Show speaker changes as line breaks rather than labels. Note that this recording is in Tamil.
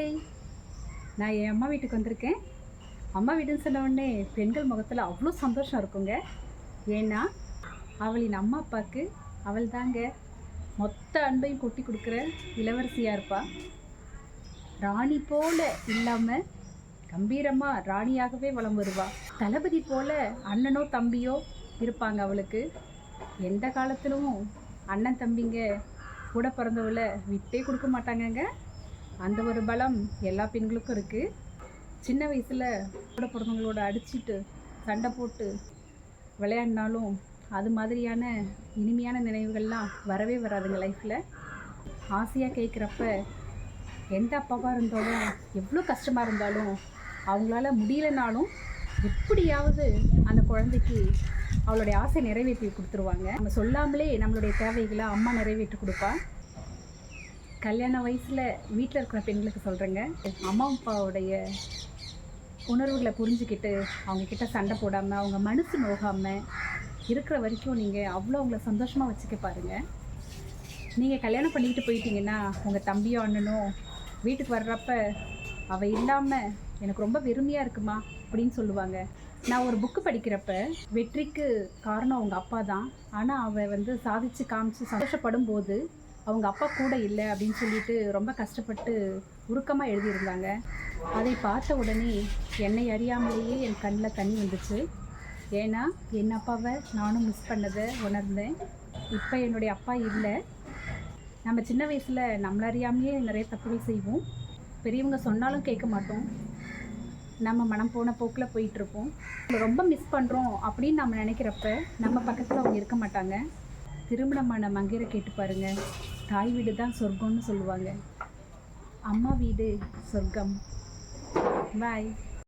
ஹாய் நான் என் அம்மா வீட்டுக்கு வந்திருக்கேன். அம்மா வீடுன்னு சொன்ன உடனே பெண்கள் முகத்தில் அவ்வளோ சந்தோஷம் இருக்குங்க. ஏன்னா அவளின் அம்மா அப்பாவுக்கு அவள் தாங்க மொத்த அன்பையும் கொட்டி கொடுக்குற இளவரசியாக இருப்பா. ராணி போல இல்லாமல் கம்பீரமாக ராணியாகவே வளம் வருவாள் தளபதி போல அண்ணனோ தம்பியோ இருப்பாங்க அவளுக்கு. எந்த காலத்திலும் அண்ணன் தம்பிங்க கூட பிறந்தவளை விட்டே கொடுக்க மாட்டாங்கங்க. அந்த ஒரு பலம் எல்லா பெண்களுக்கும் இருக்குது சின்ன வயசில் கூட பிறந்தவங்களோட அடிச்சிட்டு சண்டை போட்டு விளையாடினாலும் அது மாதிரியான இனிமையான நினைவுகள்லாம் வரவே வராதுங்க லைஃப்பில் ஆசையாக கேட்குறப்ப எந்த அப்பாவாக இருந்தாலும் எவ்வளோ கஷ்டமாக இருந்தாலும் அவங்களால முடியலனாலும் எப்படியாவது அந்த குழந்தைக்கு அவளுடைய ஆசை நிறைவேற்றி கொடுத்துருவாங்க. நம்ம சொல்லாமலே நம்மளுடைய தேவைகளை அம்மா நிறைவேற்றி கொடுப்பா. கல்யாண வயசில் வீட்டில் இருக்கிற பெண்களுக்கு சொல்கிறேங்க அம்மா அப்பாவுடைய உணர்வுகளை புரிஞ்சுக்கிட்டு அவங்கக்கிட்ட சண்டை போடாமல் அவங்க மனசு நோகாமல் இருக்கிற வரைக்கும் நீங்கள் அவ்வளோ அவங்கள சந்தோஷமாக வச்சுக்க பாருங்கள் நீங்கள் கல்யாணம் பண்ணிக்கிட்டு போயிட்டீங்கன்னா உங்கள் தம்பியோ அண்ணனும் வீட்டுக்கு வர்றப்ப அவள் இல்லாமல் எனக்கு ரொம்ப வெறுமையாக இருக்குமா அப்படின்னு சொல்லுவாங்க. நான் ஒரு புக்கு படிக்கிறப்ப வெற்றிக்கு காரணம் அவங்க அப்பா தான். ஆனால் அவள் வந்து சாதிச்சு காமிச்சு சந்தோஷப்படும் போது அவங்க அப்பா கூட இல்லை அப்படின்னு சொல்லிட்டு ரொம்ப கஷ்டப்பட்டு உருக்கமாக எழுதியிருந்தாங்க. அதை பார்த்த உடனே என்னை அறியாமலேயே என் கண்ணில் தண்ணி வந்துச்சு. ஏன்னா என் அப்பாவை நானும் மிஸ் பண்ணதை உணர்ந்தேன். இப்போ என்னுடைய அப்பா இல்லை. நம்ம சின்ன வயசில் நம்மள அறியாமையே நிறைய தப்புகள் செய்வோம். பெரியவங்க சொன்னாலும் கேட்க மாட்டோம். நம்ம மனம் போன போக்கில் போயிட்டுருப்போம். ரொம்ப மிஸ் பண்ணுறோம் அப்படின்னு நம்ம நினைக்கிறப்ப நம்ம பக்கத்தில் அவங்க இருக்க மாட்டாங்க. திருமணமான மங்கையரை கேட்டு பாருங்கள் தாய் வீடு தான் சொர்க்கம்னு சொல்லுவாங்க. அம்மா வீடு சொர்க்கம். பாய்